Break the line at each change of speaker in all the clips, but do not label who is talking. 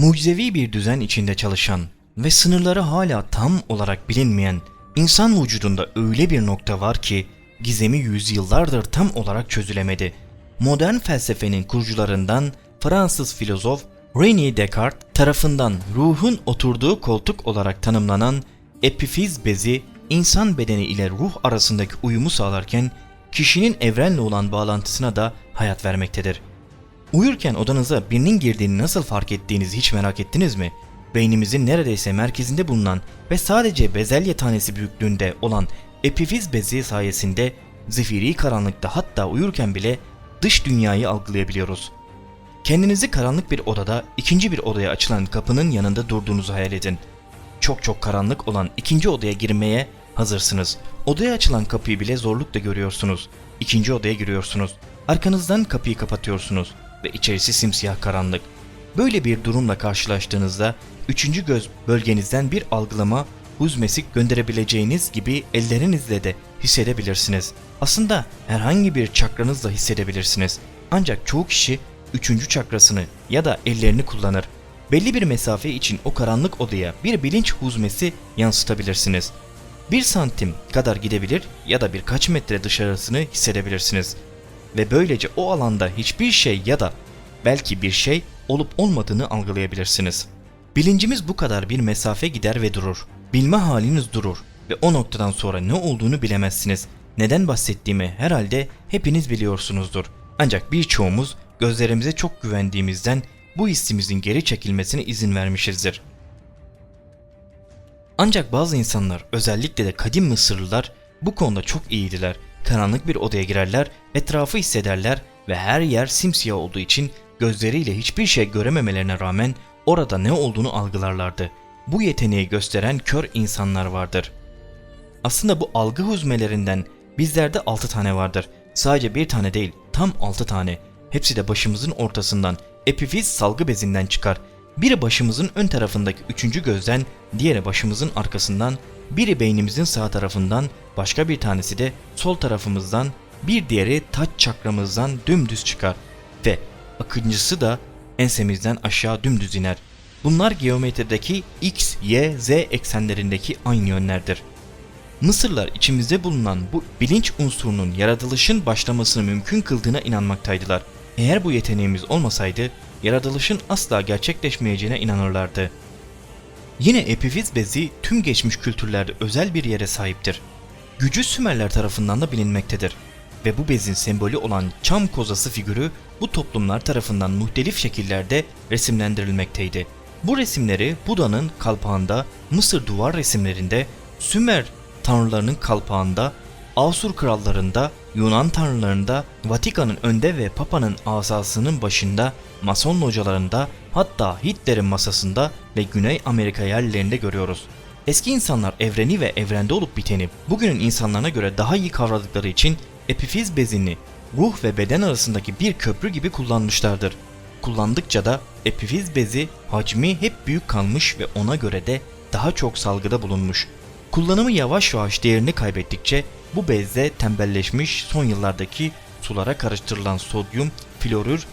Mucizevi bir düzen içinde çalışan ve sınırları hala tam olarak bilinmeyen insan vücudunda öyle bir nokta var ki gizemi yüzyıllardır tam olarak çözülemedi. Modern felsefenin kurucularından Fransız filozof René Descartes tarafından ruhun oturduğu koltuk olarak tanımlanan epifiz bezi insan bedeni ile ruh arasındaki uyumu sağlarken kişinin evrenle olan bağlantısına da hayat vermektedir. Uyurken odanıza birinin girdiğini nasıl fark ettiğinizi hiç merak ettiniz mi? Beynimizin neredeyse merkezinde bulunan ve sadece bezelye tanesi büyüklüğünde olan epifiz bezi sayesinde zifiri karanlıkta hatta uyurken bile dış dünyayı algılayabiliyoruz. Kendinizi karanlık bir odada ikinci bir odaya açılan kapının yanında durduğunuzu hayal edin. Çok çok karanlık olan ikinci odaya girmeye hazırsınız. Odaya açılan kapıyı bile zorlukla görüyorsunuz. İkinci odaya giriyorsunuz. Arkanızdan kapıyı kapatıyorsunuz ve içerisi simsiyah karanlık. Böyle bir durumla karşılaştığınızda üçüncü göz bölgenizden bir algılama huzmesik gönderebileceğiniz gibi ellerinizle de hissedebilirsiniz. Aslında herhangi bir çakranızla hissedebilirsiniz. Ancak çoğu kişi üçüncü çakrasını ya da ellerini kullanır. Belli bir mesafe için o karanlık odaya bir bilinç huzmesi yansıtabilirsiniz. Bir santim kadar gidebilir ya da birkaç metre dışarısını hissedebilirsiniz. Ve böylece o alanda hiçbir şey ya da belki bir şey olup olmadığını algılayabilirsiniz. Bilincimiz bu kadar bir mesafe gider ve durur. Bilme haliniz durur ve o noktadan sonra ne olduğunu bilemezsiniz. Neden bahsettiğimi herhalde hepiniz biliyorsunuzdur. Ancak birçoğumuz gözlerimize çok güvendiğimizden bu hissimizin geri çekilmesine izin vermişizdir. Ancak bazı insanlar özellikle de kadim Mısırlılar bu konuda çok iyiydiler. Karanlık bir odaya girerler, etrafı hissederler ve her yer simsiyah olduğu için gözleriyle hiçbir şey görememelerine rağmen orada ne olduğunu algılarlardı. Bu yeteneği gösteren kör insanlar vardır. Aslında bu algı huzmelerinden bizlerde 6 tane vardır. Sadece bir tane değil, tam 6 tane. Hepsi de başımızın ortasından, epifiz salgı bezinden çıkar. Biri başımızın ön tarafındaki üçüncü gözden, diğeri başımızın arkasından, biri beynimizin sağ tarafından, başka bir tanesi de sol tarafımızdan, bir diğeri taç çakramızdan dümdüz çıkar ve akıncısı da ensemizden aşağı dümdüz iner. Bunlar geometrideki x, y, z eksenlerindeki aynı yönlerdir. Mısırlar içimizde bulunan bu bilinç unsurunun yaratılışın başlamasını mümkün kıldığına inanmaktaydılar. Eğer bu yeteneğimiz olmasaydı yaratılışın asla gerçekleşmeyeceğine inanırlardı. Yine epifiz bezi tüm geçmiş kültürlerde özel bir yere sahiptir. Gücü Sümerler tarafından da bilinmektedir ve bu bezin sembolü olan çam kozası figürü bu toplumlar tarafından muhtelif şekillerde resimlendirilmekteydi. Bu resimleri Buda'nın kalpağında, Mısır duvar resimlerinde, Sümer tanrılarının kalpağında, Asur krallarında, Yunan tanrılarında, Vatikan'ın önde ve Papa'nın asasının başında, Mason localarında, hatta Hitler'in masasında ve Güney Amerika yerlerinde görüyoruz. Eski insanlar evreni ve evrende olup biteni bugünün insanlarına göre daha iyi kavradıkları için epifiz bezini ruh ve beden arasındaki bir köprü gibi kullanmışlardır. Kullandıkça da epifiz bezi hacmi hep büyük kalmış ve ona göre de daha çok salgıda bulunmuş. Kullanımı yavaş yavaş değerini kaybettikçe bu bezde tembelleşmiş son yıllardaki sulara karıştırılan sodyum, florür,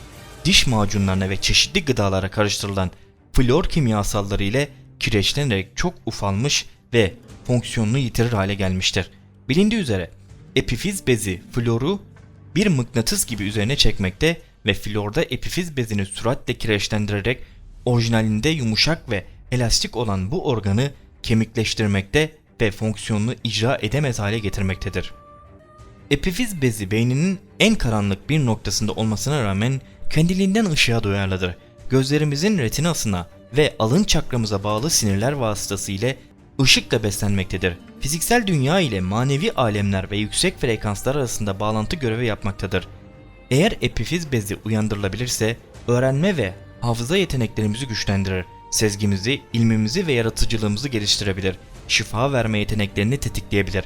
diş macunlarına ve çeşitli gıdalara karıştırılan flor kimyasalları ile kireçlenerek çok ufalmış ve fonksiyonunu yitirir hale gelmiştir. Bilindiği üzere epifiz bezi floru bir mıknatıs gibi üzerine çekmekte ve florda epifiz bezini süratle kireçlendirerek orijinalinde yumuşak ve elastik olan bu organı kemikleştirmekte ve fonksiyonunu icra edemez hale getirmektedir. Epifiz bezi beyninin en karanlık bir noktasında olmasına rağmen kendiliğinden ışığa duyarlıdır. Gözlerimizin retinasına ve alın çakramıza bağlı sinirler vasıtası ile ışıkla beslenmektedir. Fiziksel dünya ile manevi alemler ve yüksek frekanslar arasında bağlantı görevi yapmaktadır. Eğer epifiz bezi uyandırılabilirse öğrenme ve hafıza yeteneklerimizi güçlendirir, sezgimizi, ilmimizi ve yaratıcılığımızı geliştirebilir, şifa verme yeteneklerini tetikleyebilir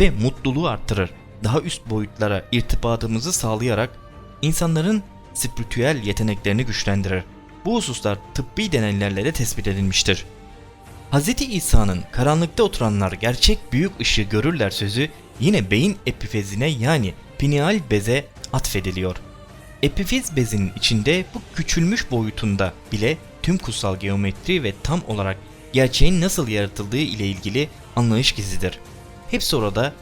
ve mutluluğu arttırır. Daha üst boyutlara irtibatımızı sağlayarak insanların spiritüel yeteneklerini güçlendirir. Bu hususlar tıbbi deneylerle de tespit edilmiştir. Hz. İsa'nın karanlıkta oturanlar gerçek büyük ışığı görürler sözü yine beyin epifezine yani pineal beze atfediliyor. Epifiz bezinin içinde bu küçülmüş boyutunda bile tüm kutsal geometri ve tam olarak gerçeğin nasıl yaratıldığı ile ilgili anlayış gizlidir. Hepsi orada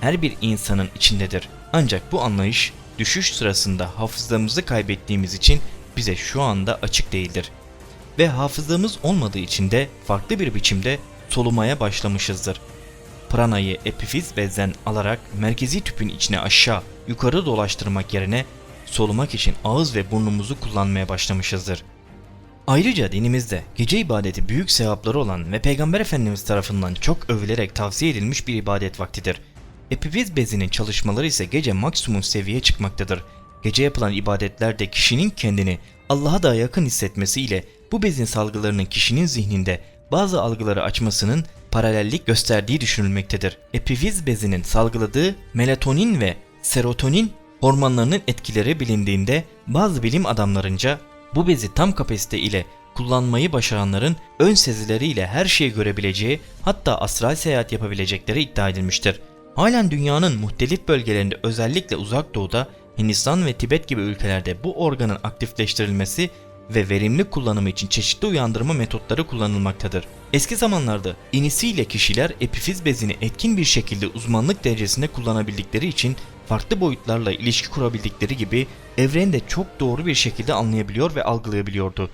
her bir insanın içindedir. Ancak bu anlayış düşüş sırasında hafızamızı kaybettiğimiz için bize şu anda açık değildir. Ve hafızamız olmadığı için de farklı bir biçimde solumaya başlamışızdır. Pranayı epifiz bezden alarak merkezi tüpün içine aşağı yukarı dolaştırmak yerine solumak için ağız ve burnumuzu kullanmaya başlamışızdır. Ayrıca dinimizde gece ibadeti büyük sevapları olan ve Peygamber Efendimiz tarafından çok övülerek tavsiye edilmiş bir ibadet vaktidir. Epifiz bezinin çalışmaları ise gece maksimum seviyeye çıkmaktadır. Gece yapılan ibadetlerde kişinin kendini Allah'a daha yakın hissetmesiyle bu bezin salgılarının kişinin zihninde bazı algıları açmasının paralellik gösterdiği düşünülmektedir. Epifiz bezinin salgıladığı melatonin ve serotonin hormonlarının etkileri bilindiğinde bazı bilim adamlarınca bu bezi tam kapasite ile kullanmayı başaranların ön sezileriyle her şeyi görebileceği hatta astral seyahat yapabilecekleri iddia edilmiştir. Halen dünyanın muhtelif bölgelerinde özellikle uzak doğuda Hindistan ve Tibet gibi ülkelerde bu organın aktifleştirilmesi ve verimli kullanımı için çeşitli uyandırma metotları kullanılmaktadır. Eski zamanlarda inisiyle kişiler epifiz bezini etkin bir şekilde uzmanlık derecesinde kullanabildikleri için farklı boyutlarla ilişki kurabildikleri gibi evreni de çok doğru bir şekilde anlayabiliyor ve algılayabiliyordu.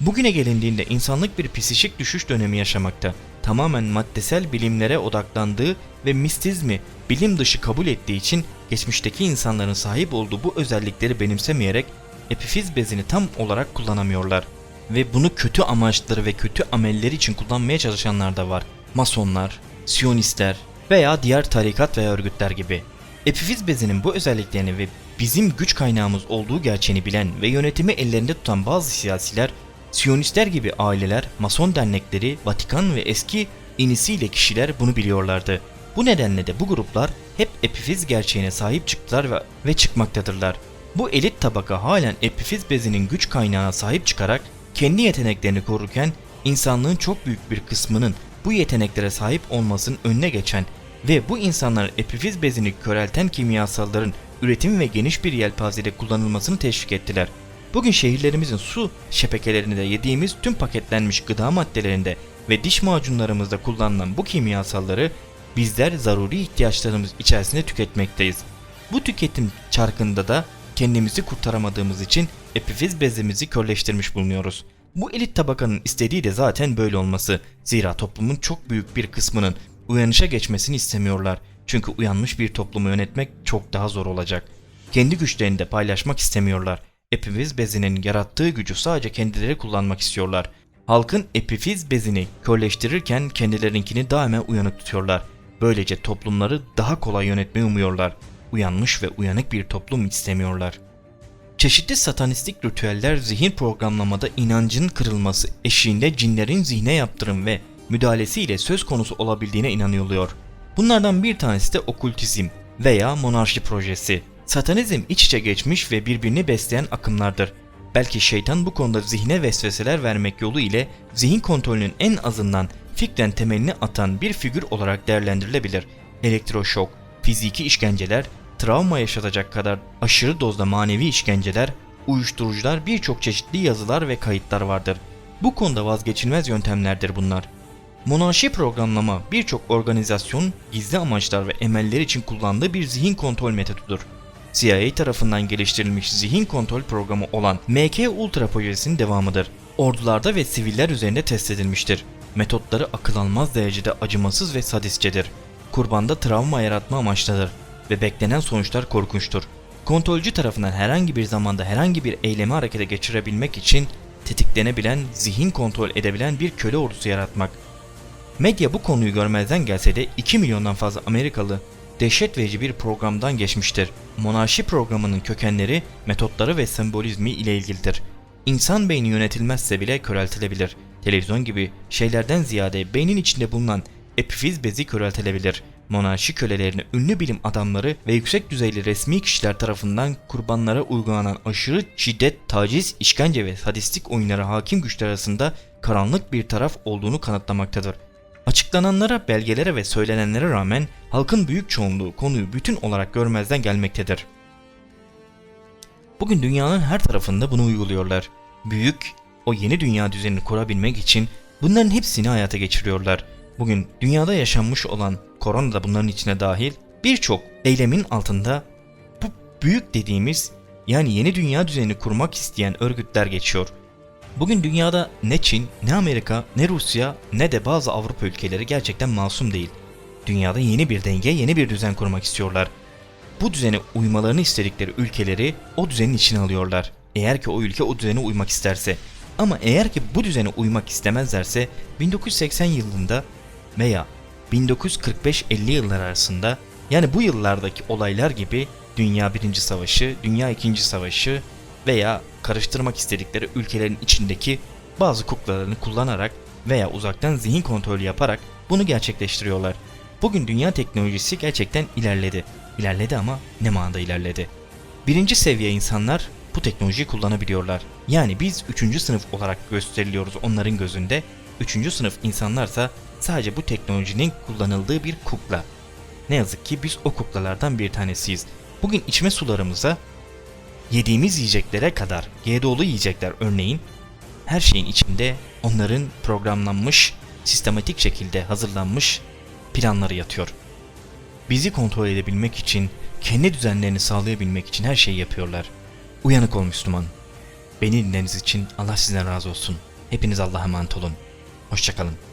Bugüne gelindiğinde insanlık bir psişik düşüş dönemi yaşamakta. Tamamen maddesel bilimlere odaklandığı ve mistizmi bilim dışı kabul ettiği için geçmişteki insanların sahip olduğu bu özellikleri benimsemeyerek epifiz bezini tam olarak kullanamıyorlar. Ve bunu kötü amaçları ve kötü amelleri için kullanmaya çalışanlar da var. Masonlar, Siyonistler veya diğer tarikat veya örgütler gibi. Epifiz bezinin bu özelliklerini ve bizim güç kaynağımız olduğu gerçeğini bilen ve yönetimi ellerinde tutan bazı siyasiler, Siyonistler gibi aileler, Mason dernekleri, Vatikan ve eski inisiyle kişiler bunu biliyorlardı. Bu nedenle de bu gruplar hep epifiz gerçeğine sahip çıktılar ve, ve çıkmaktadırlar. Bu elit tabaka halen epifiz bezinin güç kaynağına sahip çıkarak kendi yeteneklerini korurken insanlığın çok büyük bir kısmının bu yeteneklere sahip olmasının önüne geçen ve bu insanların epifiz bezini körelten kimyasalların üretim ve geniş bir yelpazede kullanılmasını teşvik ettiler. Bugün şehirlerimizin su şebekelerinde yediğimiz tüm paketlenmiş gıda maddelerinde ve diş macunlarımızda kullanılan bu kimyasalları bizler zaruri ihtiyaçlarımız içerisinde tüketmekteyiz. Bu tüketim çarkında da kendimizi kurtaramadığımız için epifiz bezimizi körleştirmiş bulunuyoruz. Bu elit tabakanın istediği de zaten böyle olması. Zira toplumun çok büyük bir kısmının uyanışa geçmesini istemiyorlar. Çünkü uyanmış bir toplumu yönetmek çok daha zor olacak. Kendi güçlerini de paylaşmak istemiyorlar. Epifiz bezinin yarattığı gücü sadece kendileri kullanmak istiyorlar. Halkın epifiz bezini körleştirirken kendilerinkini daima uyanık tutuyorlar. Böylece toplumları daha kolay yönetmeyi umuyorlar. Uyanmış ve uyanık bir toplum istemiyorlar. Çeşitli satanistik ritüeller zihin programlamada inancın kırılması eşiğinde cinlerin zihne yaptırım ve müdahalesiyle söz konusu olabildiğine inanılıyor. Bunlardan bir tanesi de okültizm veya monarşi projesi. Satanizm iç içe geçmiş ve birbirini besleyen akımlardır. Belki şeytan bu konuda zihne vesveseler vermek yolu ile zihin kontrolünün en azından fikren temelini atan bir figür olarak değerlendirilebilir. Elektroşok, fiziki işkenceler, travma yaşatacak kadar aşırı dozda manevi işkenceler, uyuşturucular birçok çeşitli yazılar ve kayıtlar vardır. Bu konuda vazgeçilmez yöntemlerdir bunlar. Monarşi programlama birçok organizasyon gizli amaçlar ve emeller için kullandığı bir zihin kontrol metodudur. CIA tarafından geliştirilmiş zihin kontrol programı olan MK Ultra projesinin devamıdır. Ordularda ve siviller üzerinde test edilmiştir. Metotları akıl almaz derecede acımasız ve sadistçedir. Kurbanda travma yaratma amaçlıdır ve beklenen sonuçlar korkunçtur. Kontrolcü tarafından herhangi bir zamanda herhangi bir eylemi harekete geçirebilmek için tetiklenebilen, zihin kontrol edebilen bir köle ordusu yaratmak. Medya bu konuyu görmezden gelse de 2 milyondan fazla Amerikalı dehşet verici bir programdan geçmiştir. Monarşi programının kökenleri, metotları ve sembolizmi ile ilgilidir. İnsan beyni yönetilmezse bile köreltilebilir. Televizyon gibi şeylerden ziyade beynin içinde bulunan epifiz bezi köreltilebilir. Monarşi kölelerini ünlü bilim adamları ve yüksek düzeyli resmi kişiler tarafından kurbanlara uygulanan aşırı şiddet, taciz, işkence ve sadistik oyunlara hakim güçler arasında karanlık bir taraf olduğunu kanıtlamaktadır. Açıklananlara, belgelere ve söylenenlere rağmen halkın büyük çoğunluğu konuyu bütün olarak görmezden gelmektedir. Bugün dünyanın her tarafında bunu uyguluyorlar. Büyük, o yeni dünya düzenini kurabilmek için bunların hepsini hayata geçiriyorlar. Bugün dünyada yaşanmış olan korona da bunların içine dahil birçok eylemin altında bu büyük dediğimiz yani yeni dünya düzenini kurmak isteyen örgütler geçiyor. Bugün dünyada ne Çin, ne Amerika, ne Rusya, ne de bazı Avrupa ülkeleri gerçekten masum değil. Dünyada yeni bir denge, yeni bir düzen kurmak istiyorlar. Bu düzene uymalarını istedikleri ülkeleri o düzenin içine alıyorlar. Eğer ki o ülke o düzene uymak isterse. Ama eğer ki bu düzene uymak istemezlerse 1980 yılında veya 1945-50 yıllar arasında yani bu yıllardaki olaylar gibi Dünya 1. Savaşı, Dünya 2. Savaşı veya karıştırmak istedikleri ülkelerin içindeki bazı kuklalarını kullanarak veya uzaktan zihin kontrolü yaparak bunu gerçekleştiriyorlar. Bugün dünya teknolojisi gerçekten ilerledi. İlerledi ama ne manada ilerledi? Birinci seviye insanlar bu teknolojiyi kullanabiliyorlar. Yani biz üçüncü sınıf olarak gösteriliyoruz onların gözünde. Üçüncü sınıf insanlarsa sadece bu teknolojinin kullanıldığı bir kukla. Ne yazık ki biz o kuklalardan bir tanesiyiz. Bugün içme sularımıza yediğimiz yiyeceklere kadar GDO'lu yiyecekler örneğin her şeyin içinde onların programlanmış, sistematik şekilde hazırlanmış planları yatıyor. Bizi kontrol edebilmek için, kendi düzenlerini sağlayabilmek için her şeyi yapıyorlar. Uyanık ol Müslüman. Beni dinlediğiniz için Allah sizden razı olsun. Hepiniz Allah'a emanet olun. Hoşçakalın.